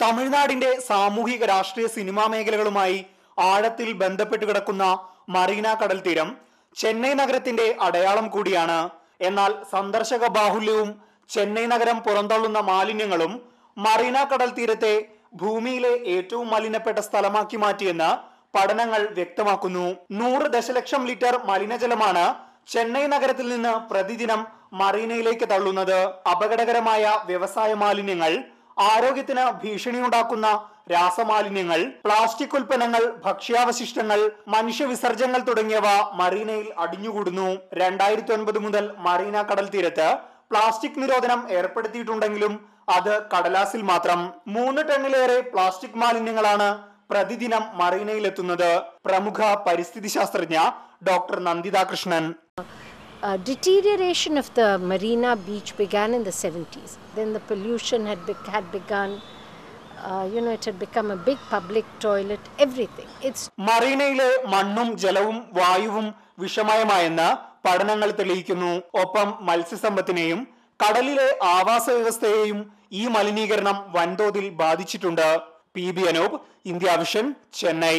തമിഴ്നാടിന്റെ സാമൂഹിക രാഷ്ട്രീയ സിനിമാ മേഖലകളുമായി ആഴത്തിൽ ബന്ധപ്പെട്ട് കിടക്കുന്ന മറീന കടൽ തീരം ചെന്നൈ നഗരത്തിന്റെ അടയാളം കൂടിയാണ്. എന്നാൽ സന്ദർശക ബാഹുല്യവും ചെന്നൈ നഗരം പുറന്തള്ളുന്ന മാലിന്യങ്ങളും മറീന കടൽ തീരത്തെ ഭൂമിയിലെ ഏറ്റവും മലിനപ്പെട്ട സ്ഥലമാക്കി മാറ്റിയെന്ന് പഠനങ്ങൾ വ്യക്തമാക്കുന്നു. നൂറ് ദശലക്ഷം ലിറ്റർ മലിനജലമാണ് ചെന്നൈ നഗരത്തിൽ നിന്ന് പ്രതിദിനം മറീനയിലേക്ക് തള്ളുന്നത്. അപകടകരമായ വ്യവസായ മാലിന്യങ്ങൾ ആരോഗ്യത്തിന് ഭീഷണിയുണ്ടാക്കുന്ന രാസമാലിന്യങ്ങൾ പ്ലാസ്റ്റിക് ഉൽപ്പന്നങ്ങൾ ഭക്ഷ്യാവശിഷ്ടങ്ങൾ മനുഷ്യവിസർജ്യങ്ങൾ തുടങ്ങിയവ മറീനയിൽ അടിഞ്ഞുകൂടുന്നു. രണ്ടായിരത്തി ഒൻപത് മുതൽ മറീന കടൽ തീരത്ത് പ്ലാസ്റ്റിക് നിരോധനം ഏർപ്പെടുത്തിയിട്ടുണ്ടെങ്കിലും അത് കടലാസിൽ മാത്രം. മൂന്ന് ടണ്ണിലേറെ പ്ലാസ്റ്റിക് മാലിന്യങ്ങളാണ് പ്രതിദിനം മറീനയിലെത്തുന്നത് പ്രമുഖ പരിസ്ഥിതി ശാസ്ത്രജ്ഞ doctor Nanditha Krishnan uh, deterioration of the marina beach began in the 70s. Then the pollution had, be- had begun. Uh, you know, it had become a big public toilet, everything. It's മറീനയിലെ മണ്ണും ജലവും വായുവും വിഷമയമായെന്ന് പഠനങ്ങൾ തെളിയിക്കുന്നു ഒപ്പം മത്സ്യസമ്പത്തിനെയും കടലിലെ ആവാസ വ്യവസ്ഥയെയും ഈ മലിനീകരണം വൻതോതിൽ ബാധിച്ചിട്ടുണ്ട് P B Anoop India Vision Chennai